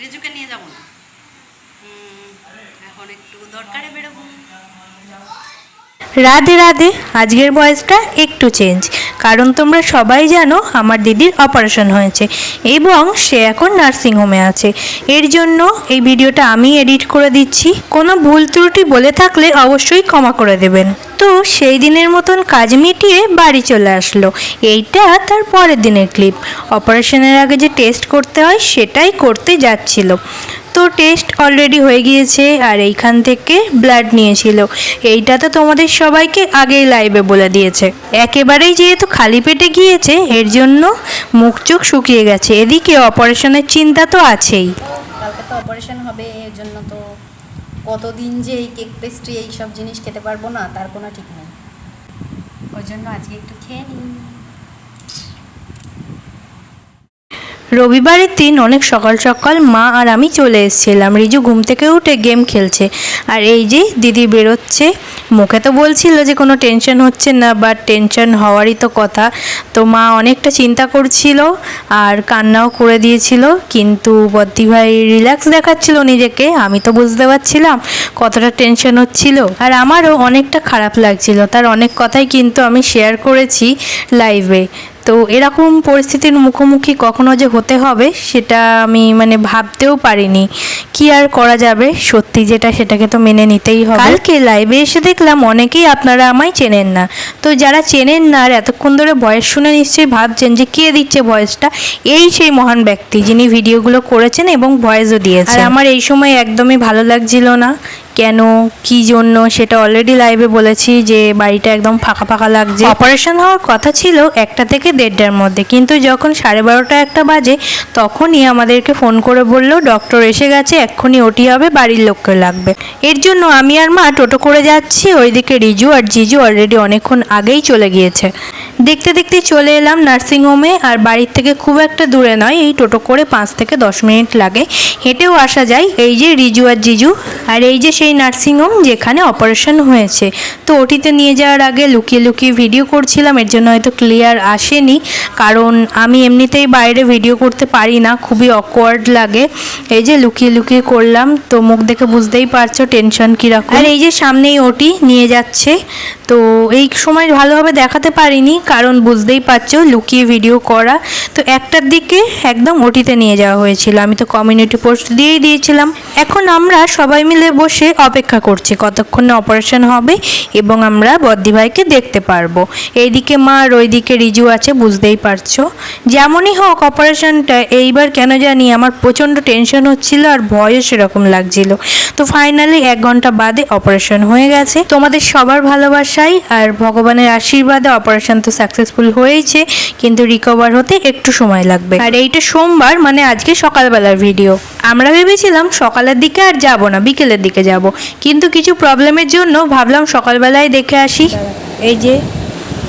রিজুকে নিয়ে যাব না। এখন একটু দরকারে বেরোবো। রাধে রাধে আজকের বয়সটা একটু চেঞ্জ কারণ তোমরা সবাই জানো আমার দিদির অপারেশন হয়েছে এবং সে এখন নার্সিংহোমে আছে। এর জন্য এই ভিডিওটা আমি এডিট করে দিচ্ছি। কোনো ভুল ত্রুটি বলে থাকলে অবশ্যই ক্ষমা করে দেবেন। তো সেই দিনের মতন কাজ মিটিয়ে বাড়ি চলে আসলো। এইটা তার পরের দিনের ক্লিপ। অপারেশনের আগে যে টেস্ট করতে হয় সেটাই করতে যাচ্ছিল। তো টেস্ট অলরেডি হয়ে গিয়েছে আর এইখান থেকে ব্লাড নিয়েছিল। এইটা তো তোমাদের সবাইকে আগেই লাইভে বলে দিয়েছে। একেবারেই যেহেতু খালি পেটে গিয়েছে, এর জন্য মুখ চোখ শুকিয়ে গেছে। এদিকে অপারেশনের চিন্তা তো আছেই। কালকে তো অপারেশন হবে, এর জন্য তো কতদিন যে এই কেক পেস্ট্রি এই সব জিনিস খেতে পারব না, তার কোনো ঠিক নেই। ওই জন্য আজকে একটু খেয়ে নিই। রবিবারের দিন অনেক সকাল সকাল মা আর আমি চলে এসেছিলাম। রিজু ঘুম থেকে উঠে গেম খেলছে। আর এই যে দিদি বেরোচ্ছে, মুখে তো বলছিল যে কোনো টেনশন হচ্ছে না বাট টেনশন হওয়ারই তো কথা। তো মা অনেকটা চিন্তা করছিল আর কান্নাও করে দিয়েছিল, কিন্তু বদ্দি ভাই রিল্যাক্স দেখাচ্ছিল নিজেকে, আমি তো বুঝতে পারছিলাম কতটা টেনশন হচ্ছিল। আর আমারও অনেকটা খারাপ লাগছিল, তার অনেক কথাই কিন্তু আমি শেয়ার করেছি লাইভে তো এরকম পরিস্থিতির মুখোমুখি কখনো যে হতে হবে সেটা আমি মানে ভাবতেও পারিনি। কি আর করা যাবে? সত্যি যেটা সেটাকে তো মেনে নিতেই হবে। কালকে লাইভে এসে দেখলাম অনেকেই আপনারা আমায় চেনেন না। তো যারা চেনেন না আর এতক্ষণ ধরে ভয়েস শুনে নিশ্চয়ই ভাবছেন যে কে দিচ্ছে ভয়েসটা এই সেই মহান ব্যক্তি যিনি ভিডিওগুলো করেছেন এবং ভয়েসও দিয়েছেন। আর আমার এই সময় একদমই ভালো লাগছিল না। কেন, কি জন্য, সেটা অলরেডি লাইভে বলেছি যে বাড়িটা একদম ফাঁকা ফাঁকা লাগছে। অপারেশন হওয়ার কথা ছিল একটা থেকে দেড়টার মধ্যে, কিন্তু যখন সাড়ে বারোটা একটা বাজে, তখনই আমাদেরকে ফোন করে বলল ডক্টর এসে গেছে, এক্ষুনি ওটি হবে, বাড়ির লোককে লাগবে। এর জন্য আমি আর মা টোটো করে যাচ্ছি, ওইদিকে রিজু আর জিজু অলরেডি অনেকক্ষণ আগেই চলে গিয়েছে। দেখতে দেখতে চলে এলাম নার্সিংহোমে আর বাড়ির থেকে খুব একটা দূরে নয়, এই টোটো করে পাঁচ থেকে দশ মিনিট লাগে। হেঁটেও আসা যায়, এই যে রিজু আর জিজু, আর এই যে সেই নার্সিংহোম যেখানে অপারেশন হয়েছে। তো ওটিতে নিয়ে যাওয়ার আগে লুকিয়ে লুকিয়ে ভিডিও করছিলাম, এর জন্য হয়তো ক্লিয়ার আসেনি, কারণ আমি এমনিতেই বাইরে ভিডিও করতে পারি না, খুবই অকওয়ার্ড লাগে। এই যে লুকিয়ে লুকিয়ে করলাম, তো মুখ দেখে বুঝতেই পারছ টেনশন কীরকম। আর এই যে সামনেই ওটি নিয়ে যাচ্ছে, তো এই সময় ভালোভাবে দেখাতে পারিনি কারণ বুঝতেই পারছ, লুকিয়ে ভিডিও করা। তো একটার দিকে একদম ওটিতে নিয়ে যাওয়া হয়েছিল। আমি তো কমিউনিটি পোস্ট দিয়েই দিয়েছিলাম। এখন আমরা সবাই মিলে বসে অপেক্ষা করছি, কতক্ষণে অপারেশন হবে এবং আমরা বদ্দি ভাইকে দেখতে পারব। এইদিকে মা আর ওইদিকে রিজু আছে, বুঝতেই পারছ। যেমনই হোক অপারেশনটা এইবার কেন জানি আমার প্রচণ্ড টেনশন হচ্ছিল আর ভয়ও সেরকম লাগছিল। তো ফাইনালি এক ঘণ্টা বাদে অপারেশন হয়ে গেছে। তোমাদের সবার ভালোবাসাই আর ভগবানের আশীর্বাদে অপারেশন তো সাকসেসফুল হয়েছে, কিন্তু রিকভার হতে একটু সময় লাগবে। আর এইটা সোমবার মানে আজকে সকালবেলার ভিডিও আমরা ভেবেছিলাম সকালের দিকে আর যাব না, বিকেলের দিকে যাব। কিন্তু কিছু প্রবলেমের জন্য ভাবলাম সকালবেলায় দেখে আসি। এই যে,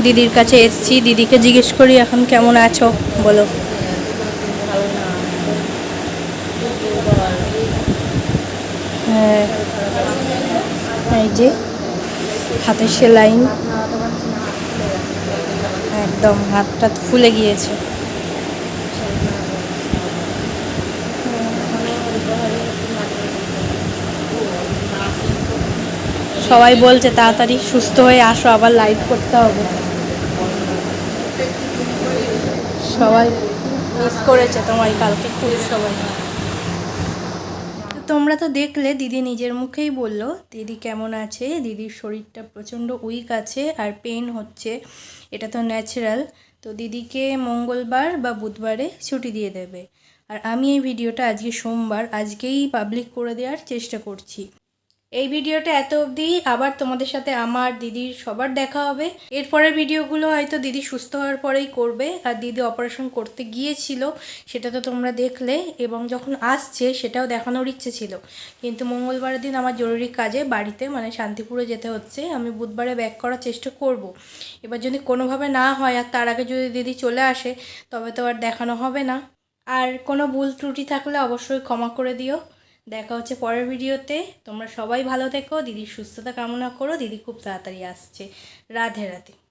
দিদির কাছে এসছি, দিদিকে জিজ্ঞেস করি, এখন কেমন আছো? বলো। হ্যাঁ এই যে, হাতের সেলাইন। একদম হাতটা ফুলে গিয়েছে। সবাই বলছে, তাড়াতাড়ি সুস্থ হয়ে আসো, আবার লাইভ করতে হবে। সবাই মিস করেছে তোমায় কালকে, খুব সবাই। তোমরা তো দেখলে, দিদি নিজের মুখেই বলল, দিদি কেমন আছে? দিদির শরীরটা প্রচণ্ড উইক আছে আর পেন হচ্ছে। এটা তো ন্যাচারাল তো দিদিকে মঙ্গলবার বা বুধবারে ছুটি দিয়ে দেবে। আর আমি এই ভিডিওটা আজকে সোমবার, আজকেই পাবলিক করে দেওয়ার চেষ্টা করছি। এই ভিডিওটা এত অবধি। আবার তোমাদের সাথে আমার দিদির সবার দেখা হবে। এরপরের ভিডিওগুলো হয়তো দিদি সুস্থ হওয়ার পরেই করবে। আর দিদি অপারেশন করতে গিয়েছিল, সেটা তো তোমরা দেখলে। এবং যখন আসছে, সেটাও দেখানোর ইচ্ছে ছিল। কিন্তু মঙ্গলবারের দিন আমার জরুরি কাজে বাড়িতে মানে শান্তিপুরে যেতে হচ্ছে। আমি বুধবারে ব্যাক করার চেষ্টা করব। এবার যদি কোনোভাবে না হয়, আর তার আগে যদি দিদি চলে আসে, তবে তো আর দেখানো হবে না। আর কোনো ভুল ত্রুটি থাকলে অবশ্যই ক্ষমা করে দিও। দেখা হচ্ছে পরের ভিডিওতে। তোমরা সবাই ভালো থেকো, দিদির সুস্থতা কামনা করো, দিদি খুব তাড়াতাড়ি আসছে। রাধে রাধে।